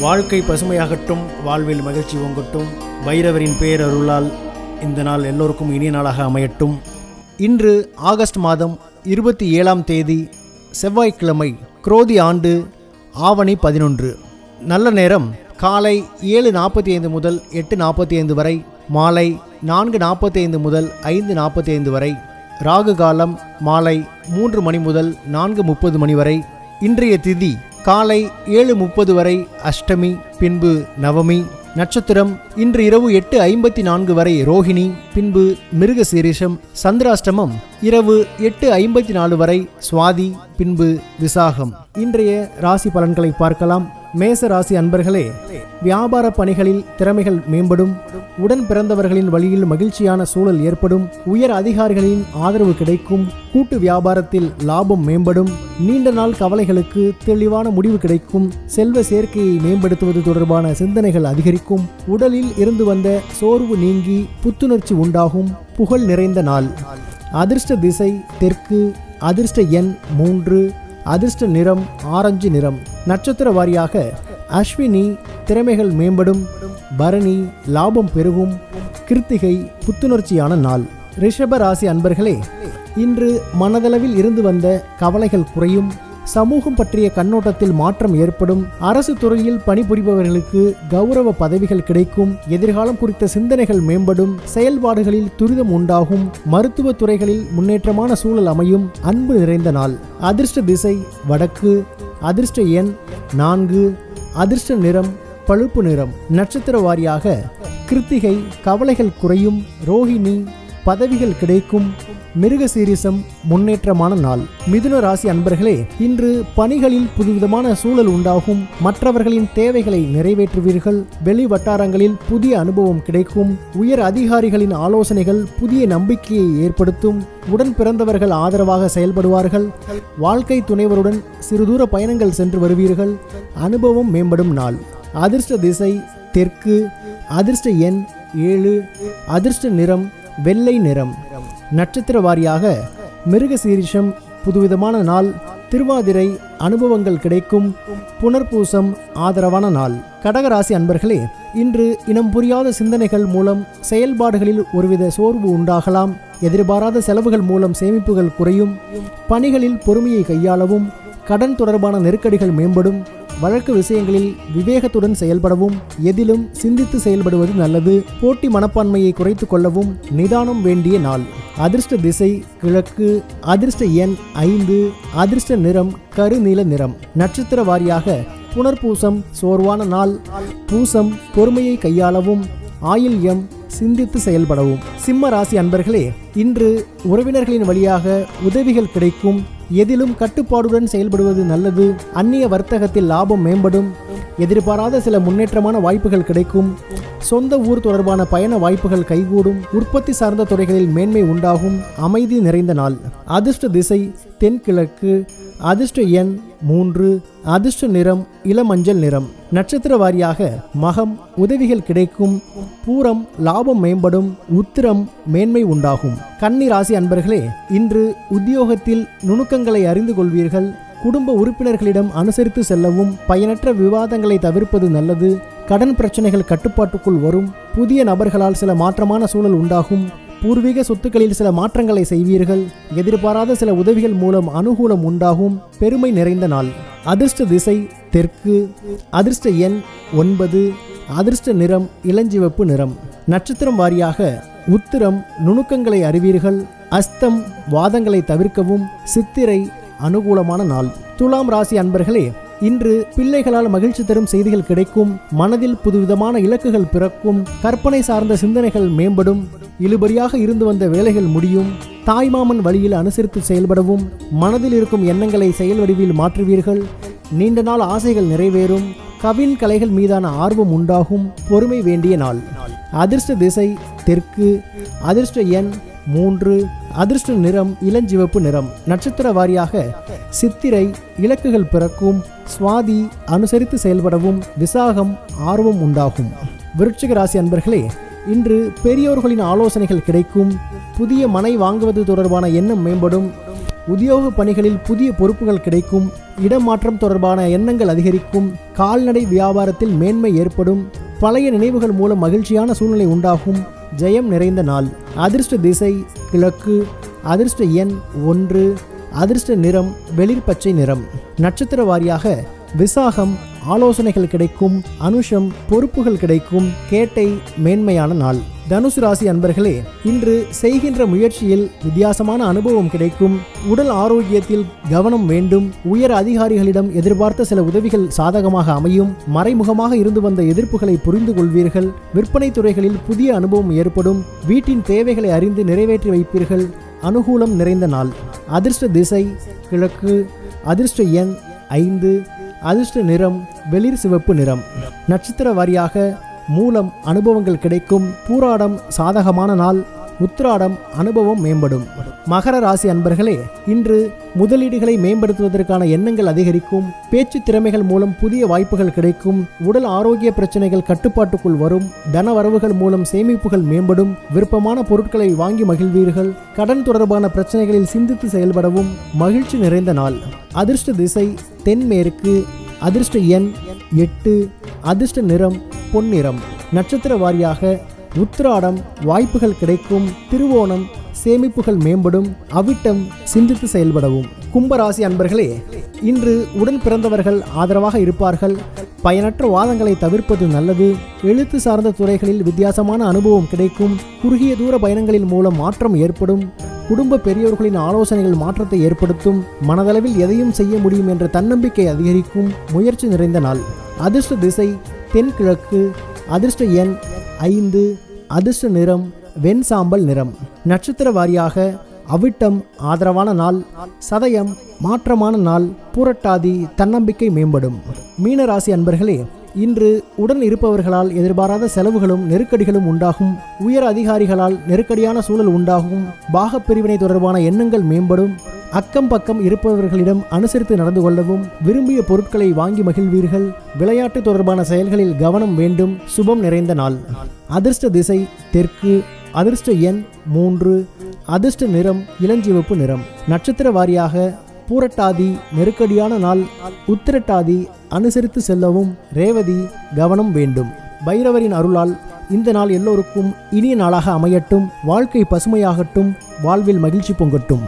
வாழ்க்கை பசுமையாகட்டும் வாழ்வில் மகிழ்ச்சி ஓங்கட்டும். பைரவரின் பேரருளால் இந்த நாள் எல்லோருக்கும் இனிய நாளாக அமையட்டும். இன்று ஆகஸ்ட் மாதம் இருபத்தி ஏழாம் தேதி செவ்வாய்க்கிழமை குரோதி ஆண்டு ஆவணி பதினொன்று. நல்ல நேரம் காலை ஏழு நாற்பத்தி ஐந்து முதல் எட்டு நாற்பத்தி ஐந்து வரை மாலை நான்கு நாற்பத்தி ஐந்து முதல் ஐந்து நாற்பத்தி ஐந்து வரை ராகு காலம் மாலை மூன்று மணி முதல் நான்கு முப்பது மணி வரை. இன்றைய திதி காலை ஏழு முப்பது வரை அஷ்டமி பின்பு நவமி நட்சத்திரம் இன்று இரவு எட்டு ஐம்பத்தி நான்கு வரை ரோஹிணி பின்பு மிருகசீரிஷம் சந்திராஷ்டமம் இரவு எட்டு ஐம்பத்தி நாலு வரை சுவாதி பின்பு விசாகம். இன்றைய ராசி பலன்களை பார்க்கலாம். மேச ராசி அன்பர்களே வியாபார பணிகளில் திறமைகள் மேம்படும் உடன் பிறந்தவர்களின் வழியில் மகிழ்ச்சியான சூழல் ஏற்படும் உயர் அதிகாரிகளின் ஆதரவு கிடைக்கும் கூட்டு வியாபாரத்தில் லாபம் மேம்படும் நீண்ட நாள் கவலைகளுக்கு தெளிவான முடிவு கிடைக்கும் செல்வ சேர்க்கையை மேம்படுத்துவது தொடர்பான சிந்தனைகள் அதிகரிக்கும் உடலில் இருந்து வந்த சோர்வு நீங்கி புத்துணர்ச்சி உண்டாகும் புகழ் நிறைந்த நாள். அதிர்ஷ்ட திசை தெற்கு அதிர்ஷ்ட எண் மூன்று அதிர்ஷ்ட நிறம் ஆரஞ்சு நிறம். நட்சத்திர வாரியாக அஸ்வினி திறமைகள் மேம்படும் பரணி லாபம் பெருகும் கிருத்திகை புத்துணர்ச்சியான நாள். ரிஷப ராசி அன்பர்களே இன்று மனதளவில் இருந்து வந்த கவலைகள் குறையும் சமூகம் பற்றிய கண்ணோட்டத்தில் மாற்றம் ஏற்படும். அரசு துறையில் பணிபுரிபவர்களுக்கு கௌரவ பதவிகள் கிடைக்கும். எதிர்காலம் குறித்த சிந்தனைகள் மேம்படும். செயல்பாடுகளில் துரிதம் உண்டாகும். மருத்துவ துறைகளில் முன்னேற்றமான சூழல் அமையும். அன்பு நிறைந்த நாள். அதிர்ஷ்ட திசை வடக்கு. அதிர்ஷ்ட எண் நான்கு. அதிர்ஷ்ட நிறம் பழுப்பு நிறம். நட்சத்திர வாரியாக கிருத்திகை கவலைகள் குறையும். ரோஹிணி பதவிகள் கிடைக்கும். மிருக சீரிசம் முன்னேற்றமான நாள். மிதுன ராசி அன்பர்களே இன்று பணிகளில் புதுவிதமான சூழல் உண்டாகும். மற்றவர்களின் தேவைகளை நிறைவேற்றுவீர்கள். வெளி வட்டாரங்களில் புதிய அனுபவம் கிடைக்கும். உயர் அதிகாரிகளின் ஆலோசனைகள் புதிய நம்பிக்கையை ஏற்படுத்தும். உடன் பிறந்தவர்கள் ஆதரவாக செயல்படுவார்கள். வாழ்க்கை துணைவருடன் சிறுதூர பயணங்கள் சென்று வருவீர்கள். அனுபவம் மேம்படும் நாள். அதிர்ஷ்ட திசை தெற்கு. அதிர்ஷ்ட எண் ஏழு. அதிர்ஷ்ட நிறம் வெள்ளை நிறம். நட்சத்திர வாரியாக மிருக சீரிஷம் புதுவிதமான நாள் திருவாதிரை அனுபவங்கள் கிடைக்கும் புனர்பூசம் ஆதரவான நாள். கடகராசி அன்பர்களே இன்று இனம் புரியாத சிந்தனைகள் மூலம் செயல்பாடுகளில் ஒருவித சோர்வு உண்டாகலாம். எதிர்பாராத செலவுகள் மூலம் சேமிப்புகள் குறையும். பணிகளில் பொறுமையை கையாளவும் கடன் தொடர்பான நெருக்கடிகள் மேம்படும். வழக்கு விஷயங்களில் விவேகத்துடன் செயல்படவும் எதிலும் சிந்தித்து செயல்படுவது நல்லது. போட்டி மனப்பான்மையை குறைத்து கொள்ளவும் நிதானம் வேண்டிய நாள். அதிர்ஷ்ட திசை கிழக்கு அதிர்ஷ்ட எண் ஐந்து அதிர்ஷ்ட நிறம் கருநீல நிறம். நட்சத்திர வாரியாக புனர்பூசம் சோர்வான நாள். பூசம் பொறுமையை கையாளவும். ஆயில் எம் சிந்தித்து செயல்படவும். சிம்ம ராசி அன்பர்களே இன்று உறவினர்களின் வழியாக உதவிகள் கிடைக்கும். எதிலும் கட்டுப்பாடுடன் செயல்படுவது நல்லது. அந்நிய வர்த்தகத்தில் லாபம் மேம்படும். எதிர்பாராத சில முன்னேற்றமான வாய்ப்புகள் கிடைக்கும். சொந்த ஊர் தொடர்பான பயண வாய்ப்புகள் கைகூடும். உற்பத்தி சார்ந்த துறைகளில் மேன்மை உண்டாகும். அமைதி நிறைந்த நாள். அதிர்ஷ்ட திசை தென்கிழக்கு அதிர்ஷ்ட எண் மூன்று அதிர்ஷ்ட நிறம் இளமஞ்சள் நிறம். நட்சத்திர வாரியாக மகம் உதவிகள் கிடைக்கும் பூரம் லாபம் மேம்படும் உத்திரம் மேன்மை உண்டாகும். கன்னி ராசி அன்பர்களே இன்று உத்தியோகத்தில் நுணுக்கங்களை அறிந்து கொள்வீர்கள். குடும்ப உறுப்பினர்களிடம் அனுசரித்து செல்லவும் பயனற்ற விவாதங்களை தவிர்ப்பது நல்லது. கடன் பிரச்சனைகள் கட்டுப்பாட்டுக்குள் வரும். புதிய நபர்களால் சில மாற்றமான சூழல் உண்டாகும். பூர்வீக சொத்துக்களில் சில மாற்றங்களை செய்வீர்கள். எதிர்பாராத சில உதவிகள் மூலம் அனுகூலம் உண்டாகும். பெருமை நிறைந்த நாள். அதிர்ஷ்ட திசை தெற்கு. அதிர்ஷ்ட எண் ஒன்பது. அதிர்ஷ்ட நிறம் இளஞ்சிவப்பு நிறம். நட்சத்திரம் வாரியாக உத்திரம் நுணுக்கங்களை அறிவீர்கள். அஸ்தம் வாதங்களை தவிர்க்கவும். சித்திரை அனுகூலமான நாள். துலாம் ராசி அன்பர்களே இன்று பிள்ளைகளால் மகிழ்ச்சி தரும் செய்திகள் கிடைக்கும் மனதில் புதுவிதமான இலக்குகள் பிறக்கும் கற்பனை சார்ந்த சிந்தனைகள் மேம்படும் இழுபறியாக இருந்து வந்த வேலைகள் முடியும் தாய்மாமன் வழியில் அனுசரித்து செயல்படவும் மனதில் இருக்கும் எண்ணங்களை செயல் வடிவில் மாற்றுவீர்கள் நீண்ட நாள் ஆசைகள் நிறைவேறும் கவின் கலைகள் மீதான ஆர்வம் உண்டாகும் பொறுமை வேண்டிய நாள். அதிர்ஷ்ட திசை தெற்கு அதிர்ஷ்ட எண் மூன்று அதிர்ஷ்ட நிறம் இளஞ்சிவப்பு நிறம். நட்சத்திர வாரியாக சித்திரை இலக்குகள் பிறக்கும் சுவாதி அனுசரித்து செயல்படவும் விசாகம் ஆர்வம் உண்டாகும். விருட்சிக ராசி அன்பர்களே இன்று பெரியோர்களின் ஆலோசனைகள் கிடைக்கும். புதிய மனை வாங்குவது தொடர்பான எண்ணம் மேம்படும். உத்தியோக பணிகளில் புதிய பொறுப்புகள் கிடைக்கும். இடமாற்றம் தொடர்பான எண்ணங்கள் அதிகரிக்கும். கால்நடை வியாபாரத்தில் மேன்மை ஏற்படும். பழைய நினைவுகள் மூலம் மகிழ்ச்சியான சூழ்நிலை உண்டாகும். ஜெயம் நிறைந்த நாள். அதிர்ஷ்ட திசை கிழக்கு. அதிர்ஷ்ட எண் ஒன்று. அதிர்ஷ்ட நிறம் வெளிர் பச்சை நிறம். நட்சத்திர வாரியாக விசாகம் ஆலோசனைகள் கிடைக்கும் அனுஷம் பொறுப்புகள் கிடைக்கும் கேட்டை மேன்மையான நாள். தனுசு ராசி அன்பர்களே இன்று செய்கின்ற முயற்சியில் வித்தியாசமான அனுபவம் கிடைக்கும். உடல் ஆரோக்கியத்தில் கவனம் வேண்டும். உயர் அதிகாரிகளிடம் எதிர்பார்த்த சில உதவிகள் சாதகமாக அமையும். மறைமுகமாக இருந்து வந்த எதிர்ப்புகளை புரிந்து கொள்வீர்கள். விற்பனை துறைகளில் புதிய அனுபவம் ஏற்படும். வீட்டின் தேவைகளை அறிந்து நிறைவேற்றி வைப்பீர்கள். அனுகூலம் நிறைந்த நாள். அதிர்ஷ்ட திசை கிழக்கு அதிர்ஷ்ட எண் ஐந்து அதிர்ஷ்ட நிறம் வெளிர் சிவப்பு நிறம். நட்சத்திர வாரியாக மூலம் அனுபவங்கள் கிடைக்கும். பூராடம் சாதகமான நாள். உத்ராடம் அனுபவம் மேம்படும். மகர ராசி அன்பர்களே இன்று முதலீடுகளை மேம்படுத்துவதற்கான எண்ணங்கள் அதிகரிக்கும் பேச்சு திறமைகள் மூலம் புதிய வாய்ப்புகள் கிடைக்கும் உடல் ஆரோக்கிய பிரச்சனைகள் கட்டுப்பாட்டுக்குள் வரும் தன வரவுகள் மூலம் சேமிப்புகள் மேம்படும் விருப்பமான பொருட்களை வாங்கி மகிழ்வீர்கள் கடன் தொடர்பான பிரச்சனைகளில் சிந்தித்து செயல்படவும் மகிழ்ச்சி நிறைந்த நாள். அதிர்ஷ்ட திசை தென்மேற்கு அதிர்ஷ்ட எண் எட்டு அதிர்ஷ்ட நிறம் பொன்னிறம். நட்சத்திர வாரியாக உத்திராடம் வாய்ப்புகள் கிடைக்கும் திருவோணம் சேமிப்புகள் மேம்படும் அவிட்டம் சிந்தித்து செயல்படவும். கும்பராசி அன்பர்களே இன்று உடன் பிறந்தவர்கள் ஆதரவாக இருப்பார்கள். பயனற்ற வாதங்களை தவிர்ப்பது நல்லது. எழுத்து சார்ந்த துறைகளில் வித்தியாசமான அனுபவம் கிடைக்கும். குறுகிய தூர பயணங்களின் மூலம் மாற்றம் ஏற்படும். குடும்ப பெரியோர்களின் ஆலோசனைகள் மாற்றத்தை ஏற்படுத்தும். மனதளவில் எதையும் செய்ய முடியும் என்ற தன்னம்பிக்கை அதிகரிக்கும். முயற்சி நிறைந்த நாள். அதிர்ஷ்ட திசை தென்கிழக்கு அதிர்ஷ்ட எண் ஐந்து அதிர்ஷ்ட நிறம் வெண் சாம்பல் நிறம். நட்சத்திர வாரியாக அவிட்டம் ஆதரவான நாள் சதயம் மாற்றமான நாள் பூரட்டாதி தன்னம்பிக்கை மேம்படும். மீனராசி அன்பர்களே இன்று உடன் இருப்பவர்களால் எதிர்பாராத செலவுகளும் நெருக்கடிகளும் உண்டாகும். உயர் அதிகாரிகளால் நெருக்கடியான சூழல் உண்டாகும். பாகப் பிரிவினை தொடர்பான எண்ணங்கள் மேம்படும். அக்கம் பக்கம் இருப்பவர்களிடம் அனுசரித்து நடந்து கொள்ளவும் விரும்பிய பொருட்களை வாங்கி மகிழ்வீர்கள். விளையாட்டு தொடர்பான செயல்களில் கவனம் வேண்டும். சுபம் நிறைந்த நாள். அதிர்ஷ்ட திசை தெற்கு. அதிர்ஷ்ட எண் மூன்று. அதிர்ஷ்ட நிறம் இளஞ்சிவப்பு நிறம். நட்சத்திர வாரியாக பூரட்டாதி நெருக்கடியான நாள். உத்திரட்டாதி அனுசரித்து செல்லவும் ரேவதி கவனம் வேண்டும். பைரவரின் அருளால் இந்த நாள் எல்லோருக்கும் இனிய நாளாக அமையட்டும். வாழ்க்கை பசுமையாகட்டும். வாழ்வில் மகிழ்ச்சி பொங்கட்டும்.